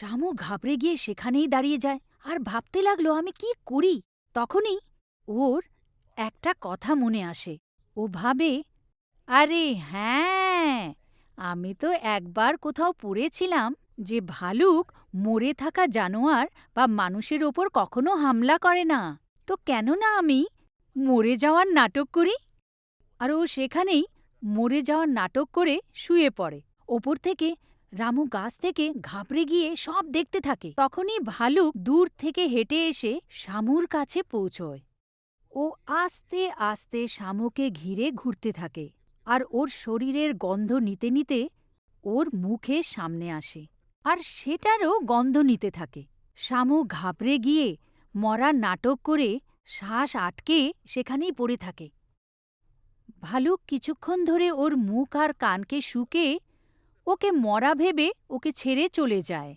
শামু ঘাবড়ে গিয়ে সেখানেই দাঁড়িয়ে যায় আর ভাবতে লাগল, আমি কি করি? তখনই ওর একটা কথা মনে আসে। ও ভাবে, আরে হ্যাঁ আমি তো একবার কোথাও পড়েছিলাম যে ভালুক মরে থাকা জানোয়ার বা মানুষের ওপর কখনো হামলা করে না। তো কেন না আমি মরে যাওয়ার নাটক করি? আর ও সেখানেই মরে যাওয়ার নাটক করে শুয়ে পড়ে। ওপর থেকে রামু গাছ থেকে ঘাবড়ে গিয়ে সব দেখতে থাকে। তখনই ভালুক দূর থেকে হেঁটে এসে শামুর কাছে পৌঁছয়। ও আস্তে আস্তে শামুকে ঘিরে ঘুরতে থাকে আর ওর শরীরের গন্ধ নিতে নিতে ওর মুখে সামনে আসে আর সেটারও গন্ধ নিতে থাকে। শামু ঘাবড়ে গিয়ে মরার নাটক করে শ্বাস আটকে সেখানেই পড়ে থাকে। ভালুক কিছুক্ষণ ধরে ওর মুখ আর কানকে শুকে ওকে মরা ভেবে ওকে ছেড়ে চলে যায়।